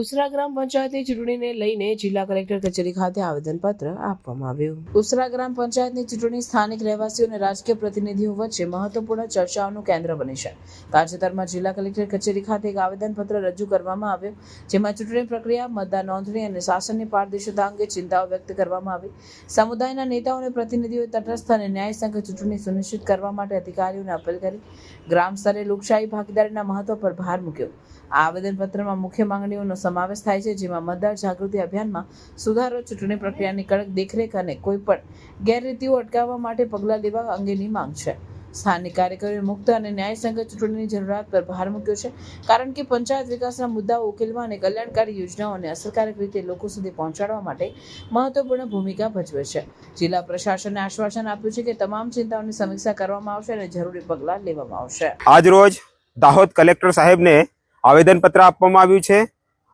ઉસરા ગ્રામ પંચાયતની ચૂંટણીને લઈને જિલ્લા કલેક્ટર કચેરી ખાતે આવેદનપત્ર આપવામાં આવ્યું. ઉસરા ગ્રામ પંચાયતની ચૂંટણી સ્થાનિક રહેવાસીઓ અને રાજકીય પ્રતિનિધિઓ વચ્ચે મહત્વપૂર્ણ ચર્ચાઓનું કેન્દ્ર બની છે. તાજેતરમાં જિલ્લા કલેક્ટર કચેરી ખાતે એક આવેદનપત્ર રજૂ કરવામાં આવ્યું, જેમાં ચૂંટણી પ્રક્રિયા મતદાર નોંધણી અને શાસનની પારદર્શિતા અંગે ચિંતાઓ વ્યક્ત કરવામાં આવી. સમુદાયના નેતાઓ અને પ્રતિનિધિઓએ તટસ્થ અને ન્યાયસંગત ચૂંટણી સુનિશ્ચિત કરવા માટે અધિકારીઓને અપીલ કરી ગ્રામ સ્તરે લોકશાહી ભાગીદારીના મહત્વ પર ભાર મૂક્યો. આ આવેદનપત્રમાં મુખ્ય માંગણીઓનો સમાવેશ થાય છે, જેમાં મતદાર જાગૃતિ અભિયાનમાં સુધારો, ચૂંટણી પ્રક્રિયાની કડક દેખરેખ અને કોઈપણ ગેરરીતિઓ અટકાવવા માટે પગલાં લેવા અંગેની માંગ છે. સ્થાનિક કાર્યકરોએ મુક્ત અને ન્યાયસંગત ચૂંટણીની જરૂરિયાત પર ભાર મૂક્યો છે, કારણ કે પંચાયત વિકાસના મુદ્દાઓ ઉકેલવા અને કલ્યાણકારી યોજનાઓને અસરકારક રીતે લોકો સુધી પહોંચાડવા માટે મહત્વપૂર્ણ ભૂમિકા ભજવે છે. જિલ્લા પ્રશાસને આશ્વાસન આપ્યું છે કે તમામ ચિંતાઓની સમીક્ષા કરવામાં આવશે અને જરૂરી પગલાં લેવામાં આવશે. આજ રોજ દાહોદ કલેક્ટર સાહેબને આવેદનપત્ર આપવામાં આવ્યું છે.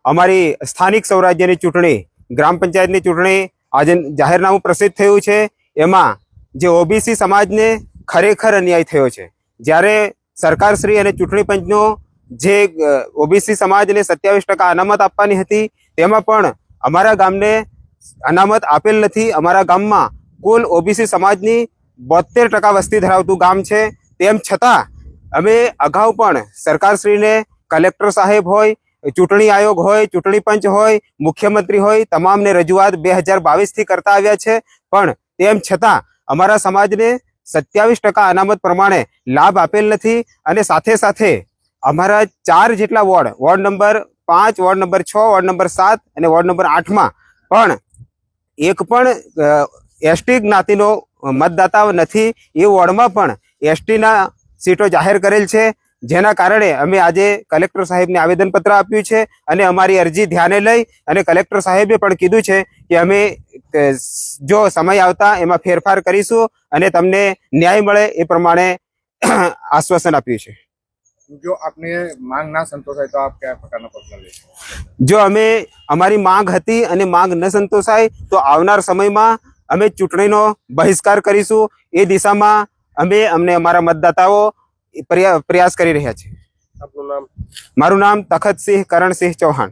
અમારી સ્થાનિક સ્વરાજ્યની ચૂંટણી, ગ્રામ પંચાયતની ચૂંટણી આજે જાહેરનામું પ્રસિદ્ધ થયું છે. એમાં જે ઓબીસી સમાજને ખરેખર અન્યાય થયો છે. જ્યારે સરકારશ્રી અને ચૂંટણી પંચનો જે ઓબીસી સમાજને સત્યાવીસ ટકા અનામત આપવાની હતી, તેમાં પણ અમારા ગામને અનામત આપેલ નથી. અમારા ગામમાં કુલ ઓબીસી સમાજની બોતેર ટકા વસ્તી ધરાવતું ગામ છે. તેમ છતાં અમે અગાઉ પણ સરકારશ્રીને કલેક્ટર સાહેબ હોય ચૂંટણી આયોગ હોય, ચૂંટણી પંચ હોય, મુખ્યમંત્રી હોય, તમામને રજૂઆત બે હજાર બાવીસથી કરતા આવ્યા છે. પણ તેમ છતાં અમારા સમાજને સત્યાવીસ ટકા અનામત પ્રમાણે લાભ આપેલ નથી અને સાથે સાથે અમારા ચાર જેટલા વોર્ડ વોર્ડ નંબર પાંચ, વોર્ડ નંબર છ, વોર્ડ નંબર સાત અને વોર્ડ નંબર આઠમાં પણ એક પણ એસટી જ્ઞાતિનો મતદાતા નથી. એ વોર્ડમાં પણ એસટીના સીટો જાહેર કરેલ છે. જેના કારણે અમે આજે કલેક્ટર સાહેબને આવેદનપત્ર આપ્યું છે અને અમારી અરજી ધ્યાને લઈ અને કલેક્ટર સાહેબે પણ કીધું છે કે અમે જો સમય આવતા એમાં ફેરફાર કરીશું અને તમને ન્યાય મળે એ પ્રમાણે આશ્વાસન આપ્યું છે. જો આપને માંગ ના સંતોષાય તો આપ કયા પ્રકારના પગલાં લેશો? જો અમે અમારી માંગ હતી અને માંગ ન સંતોષાય તો આવનાર સમયમાં અમે ચૂંટણીનો બહિષ્કાર કરીશું. એ દિશામાં અમે અમને અમારા મતદાતાઓ પ્રયાસ કરી રહ્યા છે. આપનું નામ? મારું નામ તખતસિંહ કરણસિંહ ચૌહાણ.